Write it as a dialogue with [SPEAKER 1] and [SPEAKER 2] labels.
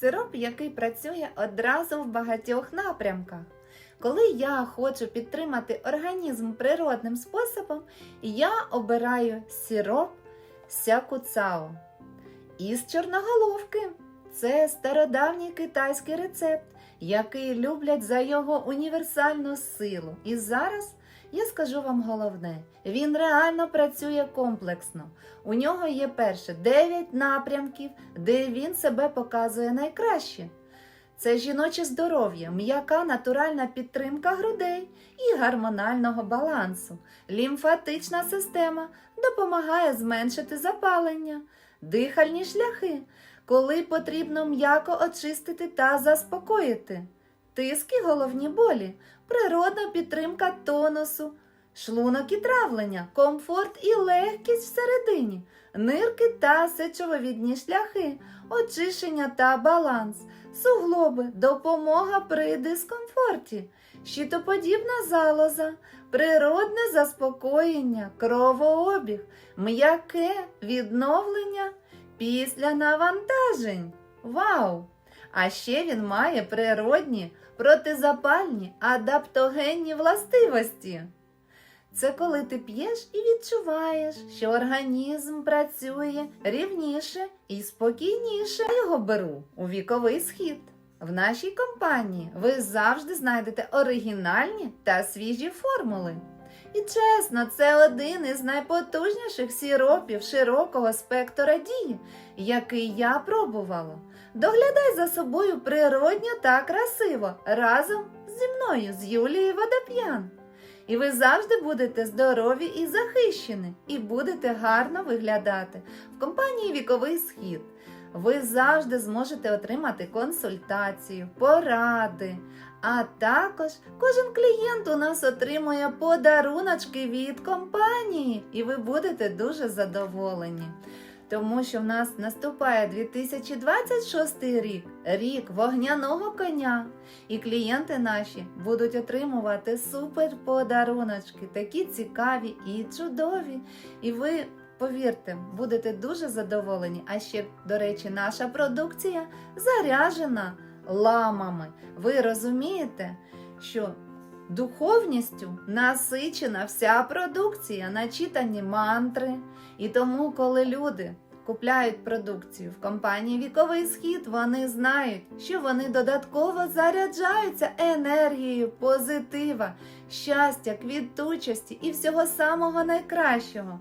[SPEAKER 1] Сироп, який працює одразу в багатьох напрямках. Коли я хочу підтримати організм природним способом, я обираю сироп сякуцао із чорноголовки. Це стародавній китайський рецепт, який люблять за його універсальну силу. І зараз я скажу вам головне: він реально працює комплексно. У нього є перше 9 напрямків, де він себе показує найкраще. Це жіноче здоров'я, м'яка натуральна підтримка грудей і гормонального балансу. Лімфатична система допомагає зменшити запалення, дихальні шляхи, коли потрібно м'яко очистити та заспокоїти. Тиск і головні болі, природна підтримка тонусу, шлунок і травлення, комфорт і легкість всередині, нирки та сечововідні шляхи, очищення та баланс, суглоби, допомога при дискомфорті, щитоподібна залоза, природне заспокоєння, кровообіг, м'яке відновлення після навантажень. Вау! А ще він має природні протизапальні адаптогенні властивості. Це коли ти п'єш і відчуваєш, що організм працює рівніше і спокійніше. Я його беру у віковий схід. В нашій компанії ви завжди знайдете оригінальні та свіжі формули. І чесно, це один із найпотужніших сіропів широкого спектра дії, який я пробувала. Доглядай за собою природньо та красиво разом зі мною, з Юлією Водоп'ян. І ви завжди будете здорові і захищені, і будете гарно виглядати в компанії Віковий Схід. Ви завжди зможете отримати консультацію, поради. А також кожен клієнт у нас отримує подаруночки від компанії, і ви будете дуже задоволені. Тому що в нас наступає 2026 рік, рік вогняного коня, і клієнти наші будуть отримувати супер подаруночки, такі цікаві і чудові. І ви, повірте, будете дуже задоволені. А ще, до речі, наша продукція заряжена ламами. Ви розумієте, що духовністю насичена вся продукція, начитані мантри. І тому, коли люди купляють продукцію в компанії Віковий Схід, вони знають, що вони додатково заряджаються енергією позитива, щастя, квітучості і всього самого найкращого.